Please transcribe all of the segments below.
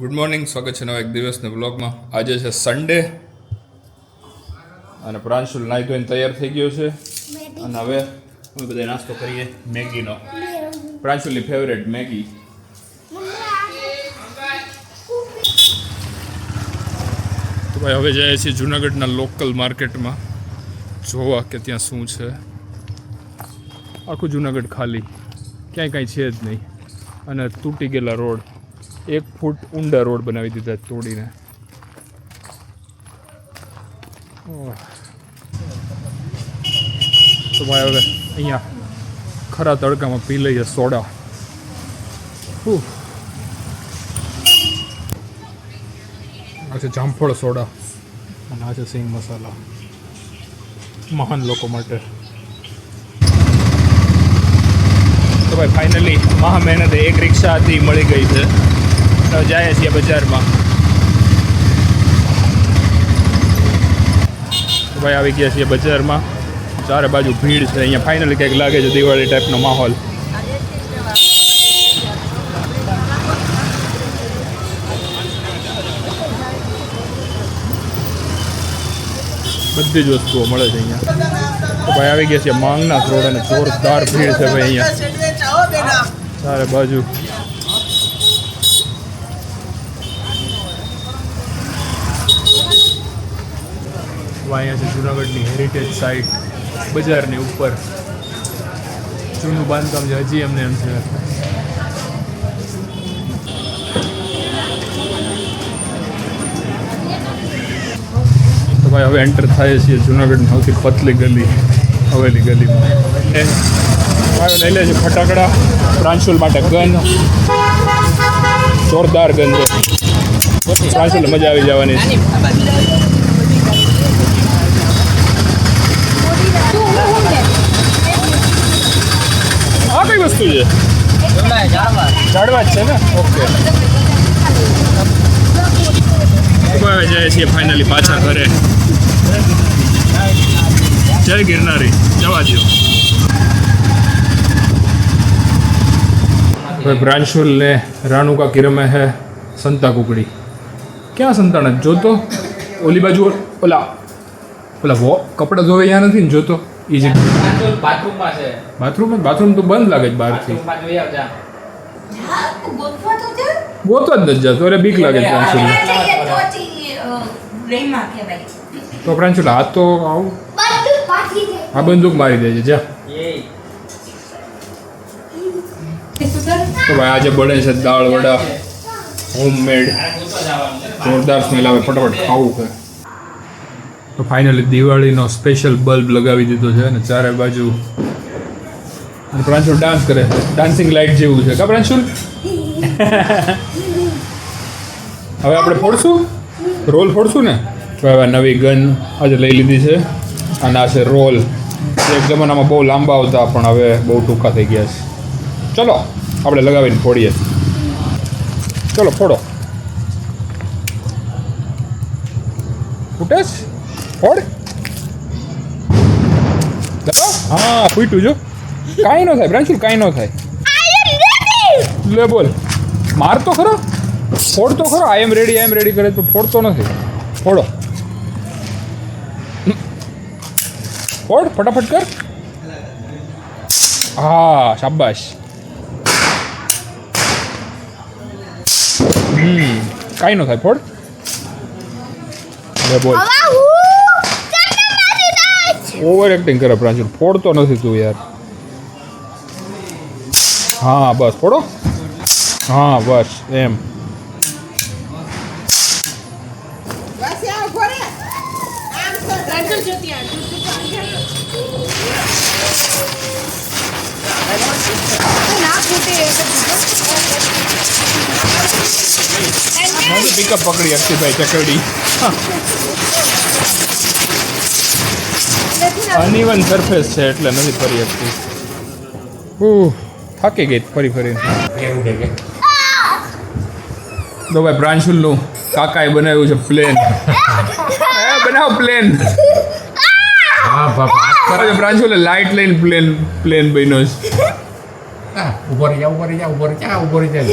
Good morning સ્વાગત છે નવા એક દિવસના બ્લોગમાં આજે છે સન્ડે અને પ્રાંશુલ નાહી ધોઈને તૈયાર થઈ ગયો છે. અને હવે અમે બધા નાસ્તો કરીએ મેગીનો. પ્રાંશુલની ફેવરેટ મેગી. તો ભાઈ હવે જઈએ છીએ જુનાગઢના લોકલ માર્કેટમાં જોવા કે ત્યાં શું છે. આખું જુનાગઢ ખાલી. ક્યાંય કાંઈ છે જ નહીં. અને તૂટી ગયેલા રોડ. એક ફૂટ ઊંડા રોડ બનાવી દીધા તોડીને. તો ભાઈ હવે અહીંયા ખરા તડકામાં પી લઈએ સોડા. આ છે જામફળ સોડા અને આ છે સિંગ મસાલા. મહાન લોકો માટે. તો ભાઈ ફાઇનલી મહા મહેનતે એક રિક્ષા હતી મળી ગઈ છે. તો જાય છીએ બજારમાં. ભાઈ આવી ગયા છીએ બજારમાં. ચારે બાજુ ભીડ છે. અહીંયા ફાઇનલી કંઈક લાગે છે દિવાળી ટાઈપનો માહોલ. બધી જ વસ્તુઓ મળે છે અહીંયા. તો ભાઈ આવી ગયા છે માંગના રોડ અને જોરદાર ભીડ છે ભાઈ અહીંયા. ચારે બાજુ તો અહીંયા છે જુનાગઢની હેરિટેજ સાઇટ બજારની ઉપર. જૂનું બાંધકામ છે, હજી એમને એમ છે. તો ભાઈ હવે એન્ટર થાય છીએ જુનાગઢની સૌથી પતલી ગલી, હવેલી ગલીમાં. એ ભાઈ લઈ લે છે ફટાકડા. પ્રાંશુલ માટે ગન જોરદાર ગન છે. પ્રાંશુલ મજા આવી જવાની છે આ કઈ વસ્તુ છે ઝાડવા જ છે ને? ઓકે. હવે જાય છીએ ફાઇનલી પાછા ઘરે. જય ગિરનારી. જવા દો ભાઈ પ્રાંશુલ ને રાણુ કા કિરમે હે સંતા કુકડી. ક્યાં સંતાન જ જોતો? ઓલી બાજુ ઓલા ઓલા વો કપડાં ધોવે અહીંયા નથી ને જોતો? એ જગ્યા બાથરૂમમાં છે. બાથરૂમ બાથરૂમ તો બંધ લાગે છે બહારથી. બાથરૂમમાં જોઈ આવજા ગોતો જ નથી જતો અરે બીક લાગે પ્રાંશુલ તો પ્રાંશુલ હાથ તો આવું. આ બંદૂક મારી દેજે જા. તો ભાઈ આજે બને છે દાળ વડા હોમમેડ જોરદાર સ્મેલ આવે ફટાફટ ખાવું કે તો ફાઇનલી દિવાળીનો સ્પેશિયલ બલ્બ લગાવી દીધો છે અને ચારે બાજુ અને પ્રાંશુલ ડાન્સ કરે ડાન્સિંગ લાઇટ જેવું છે. કા પ્રાંશુલ હવે આપણે ફોડશું? રોલ ફોડશું ને? તો હવે નવી ગન આજે લઈ લીધી છે. અને આ છે રોલ. એક જમાનામાં બહુ લાંબા આવતા, પણ હવે બહુ ટૂંકા થઈ ગયા છે. ચલો, આપણે લગાવીને ફોડીએ. ચલો, ફોડો. ફૂટેશ? ફોડ. હા, ફૂટ્યું જો. કાંઈ ન થાય પ્રાંશુલ કાંઈ ન થાય. લે બોલ. માર તો ખરો? ફોડ તો ખરો? આઈ એમ રેડી આઈ એમ રેડી કરે તો ફોડતો નથી. ફોડો. ફોડ ફટાફટ કર. હા શાબાશ. હમ કાંઈ ન થાય ફોડ. લે બોલ. ઓવર એક્ટિંગ કરે પ્રાંશુલ ફોડતો નથી તું યાર. હા બસ પડો હા બસ એમ. પિકઅપ પકડી અક્ષયભાઈ ચકડી. અનઇવન સરફેસ છે એટલે નથી ફરી શકતી. ઉહ. થાકી ગઈ ફરી ફરી તો ભાઈ પ્રાંશુલનું કાકાએ બનાવ્યું છે પ્લેન. બનાવ પ્લેન. પ્રાંશુલે લાઇટ લઈને પ્લેન પ્લેન બન્યો છે. ઊભો રહી જા ઊભો રહી જા ઊભો રહી જા ઊભો રહી જા.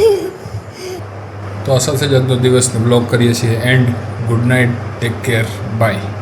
તો અસલ જ દિવસનો બ્લોગ કરીએ છીએ. And good night take care bye.